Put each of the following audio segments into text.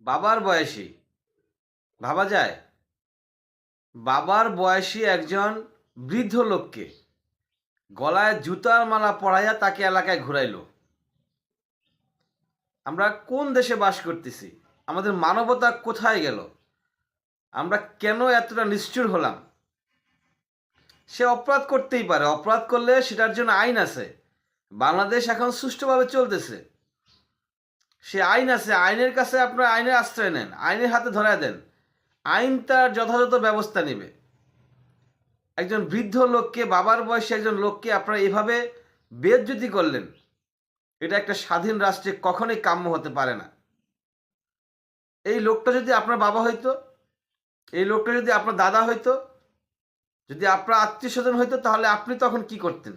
বাবার বয়সী। ভাবা যায়? বাবার বয়সী একজন বৃদ্ধ লোককে গলায় জুতার মালা পরাইয়া তাকে এলাকায় ঘুরাইলো। আমরা কোন দেশে বাস করতেছি? আমাদের মানবতা কোথায় গেল? আমরা কেন এতটা নিষ্ঠুর হলাম? সে অপরাধ করতেই পারে। অপরাধ করলে সেটার জন্য আইন আছে। বাংলাদেশ এখন সুষ্ঠুভাবে চলতেছে। সে আইন আছে, আইনের কাছে আপনার আইনের আশ্রয় নেন, আইনের হাতে ধরা দেন। আইন তার যথাযথ ব্যবস্থা নেবে। একজন বৃদ্ধ লোককে, বাবার বয়সে একজন লোককে আপনারা এভাবে বেজ্জতি করলেন, এটা একটা স্বাধীন রাষ্ট্রে কখনোই কাম্য হতে পারে না। এই লোকটা যদি আপনার বাবা হইতো, এই লোকটা যদি আপনার দাদা হইতো, যদি আপনার আত্মীয় স্বজন হইতো, তাহলে আপনি তখন কি করতেন?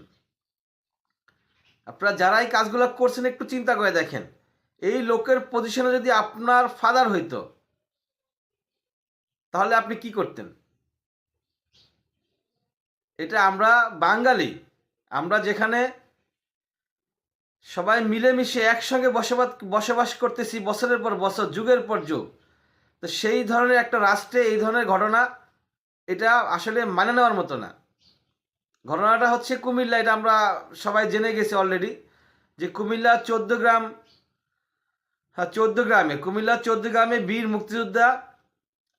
আপনারা যারা এই কাজগুলো করছেন, একটু চিন্তা করে দেখেন। এই লোকের পজিশনে যদি আপনার ফাদার হইতো, তাহলে আপনি কি করতেন? এটা আমরা বাঙালি, আমরা যেখানে সবাই মিলেমিশে একসঙ্গে বসবাস বসবাস করতেছি, বছরের পর বছর, যুগের পর যুগ, তো সেই ধরনের একটা রাষ্ট্রে এই ধরনের ঘটনা, এটা আসলে মানে নেওয়ার মতো না। ঘটনাটা হচ্ছে কুমিল্লা, এটা আমরা সবাই জেনে গেছি অলরেডি যে কুমিল্লা চোদ্দ গ্রাম হ্যাঁ চোদ্দ গ্রামে কুমিল্লা চোদ্দ গ্রামে বীর মুক্তিযোদ্ধা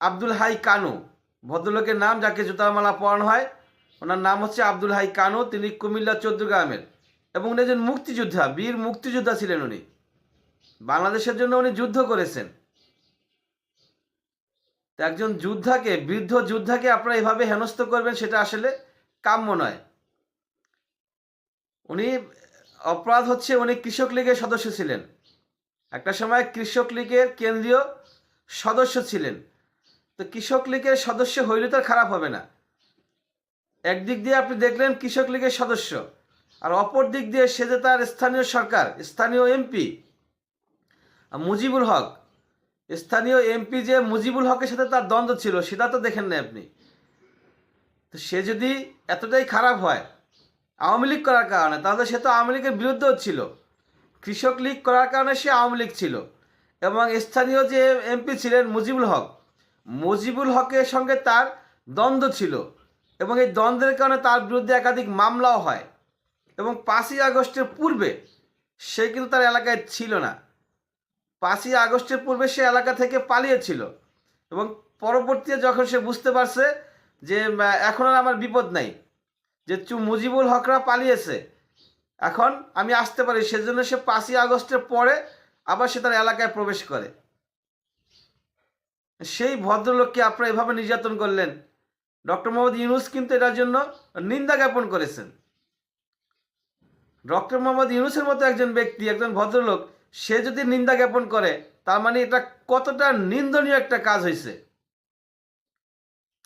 আব্দুল হাই কানু। ভদ্রলোকের নাম যাকে জুতামালা পরানো হয়, ওনার নাম হচ্ছে আব্দুল হাই কানু, তিনি কুমিল্লা চোদ্দ গ্রামের। এবং উনি একজন মুক্তিযোদ্ধা, বীর মুক্তিযোদ্ধা ছিলেন উনি। বাংলাদেশের জন্য উনি যুদ্ধ করেছেন। একজন যোদ্ধাকে, বৃদ্ধ যোদ্ধাকে আপনারা এভাবে হেনস্থ করবেন, সেটা আসলে কাম্য নয়। উনি অপরাধ হচ্ছে, উনি কৃষক লীগের সদস্য ছিলেন। একটা সময় কৃষক লীগের কেন্দ্রীয় সদস্য ছিলেন। তো কৃষক লীগের সদস্য হইলে তো আর খারাপ হবে না। একদিক দিয়ে আপনি দেখলেন কৃষক লীগের সদস্য, আর অপর দিক দিয়ে সে যে তার স্থানীয় সরকার, স্থানীয় এমপি মুজিবুল হক। স্থানীয় এমপি যে মুজিবুল হকের সাথে তার দ্বন্দ্ব ছিল, সেটা তো দেখেন না আপনি। তো সে যদি এতটাই খারাপ হয়, আওয়ামী লীগ করার কারণে, তাহলে সে তো আওয়ামী লীগের বিরুদ্ধেও ছিল। কৃষক লীগ করার কারণে সে আওয়ামী লীগ ছিল। এবং স্থানীয় যে এমপি ছিলেন মুজিবুল হক, মুজিবুল হকের সঙ্গে তার দ্বন্দ্ব ছিল এবং এই দ্বন্দ্বের কারণে তার বিরুদ্ধে একাধিক মামলাও হয়। এবং পাঁচই আগস্টের পূর্বে সে কিন্তু তার এলাকায় ছিল না। পাঁচই আগস্টের পূর্বে সে এলাকা থেকে পালিয়েছিল। এবং পরবর্তীতে যখন সে বুঝতে পারছে যে এখন আর আমার বিপদ নাই, যে চু, মুজিবুল হকরা পালিয়েছে এখন আমি আসতে পারি, সেজন্য সে পাঁচই আগস্টের পরে আবার সে তার এলাকায় প্রবেশ করে। সেই ভদ্রলোককে আপনারা এভাবে নির্যাতন করলেন। ডক্টর মোহাম্মদ ইউনুস কিন্তু এটার জন্য নিন্দা জ্ঞাপন করেছেন। ডক্টর মোহাম্মদ ইউনুসের মতো একজন ব্যক্তি, একজন ভদ্রলোক, সে যদি নিন্দা জ্ঞাপন করে, তার মানে এটা কতটা নিন্দনীয় একটা কাজ হয়েছে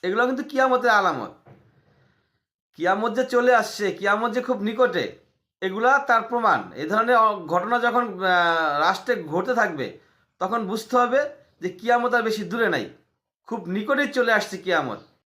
এগুলো কিন্তু কিয়ামতের আলামত। কিয়ামত যে চলে আসছে, কিয়ামত যে খুব নিকটে এগুলা তার প্রমাণ। এ ধরনের ঘটনা যখন রাষ্ট্রে ঘটতে থাকবে, তখন বুঝতে হবে যে কিয়ামত আর বেশি দূরে নাই। খুব নিকটেই চলে আসছে কিয়ামত।